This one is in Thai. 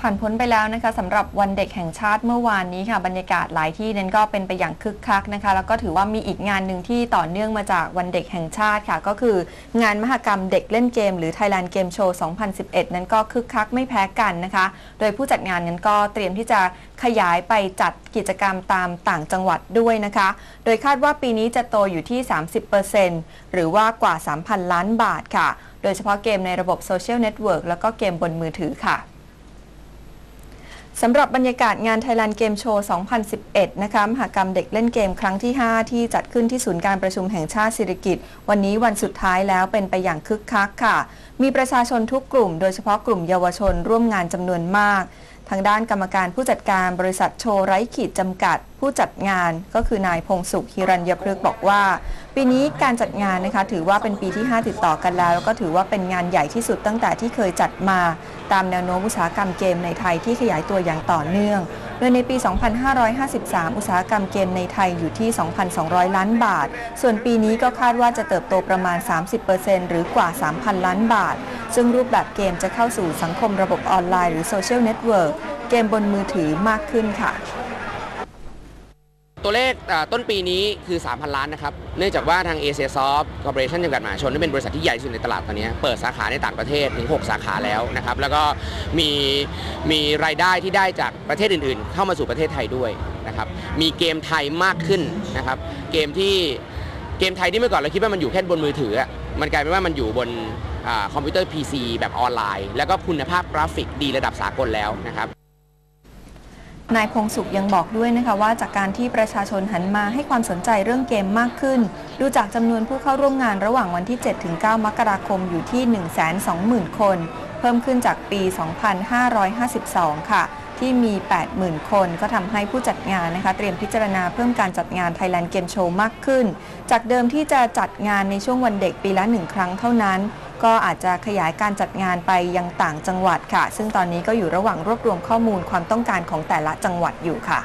ผ่านพ้นไปแล้วนะคะสำหรับวันเด็กแห่งชาติเมื่อวานนี้ค่ะบรรยากาศหลายที่นั้นก็เป็นไปอย่างคึกคักนะคะ แล้วก็ถือว่ามีอีกงานหนึ่งที่ต่อเนื่องมาจากวันเด็กแห่งชาติค่ะ ก็คืองานมหกรรมเด็กเล่นเกม หรือ Thailand Game Show 2011 นั้นก็คึกคักไม่แพ้กันนะคะ โดยผู้จัดงานนั้นก็เตรียมที่จะขยายไปจัดกิจกรรมตามต่างจังหวัดด้วยนะคะ โดยคาดว่าปีนี้จะโตอยู่ที่ 30%หรือว่ากว่า 3,000 ล้านบาทค่ะ โดยเฉพาะเกมในระบบโซเชียลเน็ตเวิร์กแล้วก็เกมบนมือถือค่ะ สำหรับบรรยากาศงาน Thailand Game Show 2011 นะคะ มหกรรมเด็กเล่นเกมครั้งที่ 5 ที่จัดขึ้นที่ศูนย์การประชุมแห่งชาติสิริกิติ์วันนี้วันสุดท้ายแล้วเป็นไปอย่างคึกคักค่ะ มีประชาชนทุกกลุ่ม โดยเฉพาะกลุ่มเยาวชนร่วมงานจำนวนมาก ทางด้านกรรมการผู้จัดการบริษัทโชว์ไร้ขีดจำกัด ผู้จัดงานก็คือนายพงสุขฮิรัญยพฤกษ์บอกว่า ปีนี้การจัดงานนะคะถือว่าเป็นปีที่ 5 ติดต่อกันแล้ว แล้วก็ถือว่าเป็นงานใหญ่ที่สุดตั้งแต่ที่เคยจัดมา ตามแนวโน้มอุตสาหกรรมเกมในไทยที่ขยายตัวอย่างต่อเนื่อง โดยในปี 2553 อุตสาหกรรมเกมในไทยอยู่ที่ 2,200 ล้านบาท ส่วนปีนี้ก็คาดว่าจะเติบโตประมาณ 30%หรือกว่า 3,000 ล้านบาท ซึ่งรูปแบบเกมจะเข้าสู่สังคมระบบออนไลน์หรือโซเชียลเน็ตเวิร์กเกมบนมือถือมากขึ้นค่ะ ตัวเลขต้นปีนี้คือ 3,000 ล้านนะครับ เนื่องจากว่าทาง a s i a s o f t Corporation จำกัดมหาชนที่เป็นบริษัทที่ใหญ่ที่สุดในตลาดตอนนี้เปิดสาขาในต่างประเทศถึง 6 สาขาแล้วนะครับ แล้วก็มีมีรายได้ที่ได้จากประเทศอื่นๆ เข้ามาสู่ประเทศไทยด้วยนะครับ มีเกมไทยมากขึ้นนะครับ เกมที่เกมไทยที่เมื่อก่อนเราคิดว่ามันอยู่แค่บนมือถือ มันกลายเป็นว่ามันอยู่บนอคอมพิวเตอร์ PC แบบออนไลน์ แล้วก็คุณภาพกราฟิกดีระดับสากลแล้วนะครับ นายพงสุขยังบอกด้วยนะคะว่าจากการที่ประชาชนหันมาให้ความสนใจเรื่องเกมมากขึ้น ดูจากจำนวนผู้เข้าร่วมงานระหว่างวันที่ 7-9 มกราคมอยู่ที่ 120,000 คน เพิ่มขึ้นจากปี 2552 ค่ะ ที่มี 80,000 คน ก็ทำให้ผู้จัดงานนะคะ เตรียมพิจารณาเพิ่มการจัดงาน Thailand Game Show มากขึ้น จากเดิมที่จะจัดงานในช่วงวันเด็กปีละหนึ่งครั้งเท่านั้น ก็อาจจะขยายการจัดงานไปยังต่างจังหวัดค่ะ ซึ่งตอนนี้ก็อยู่ระหว่างรวบรวมข้อมูลความต้องการของแต่ละจังหวัดอยู่ค่ะ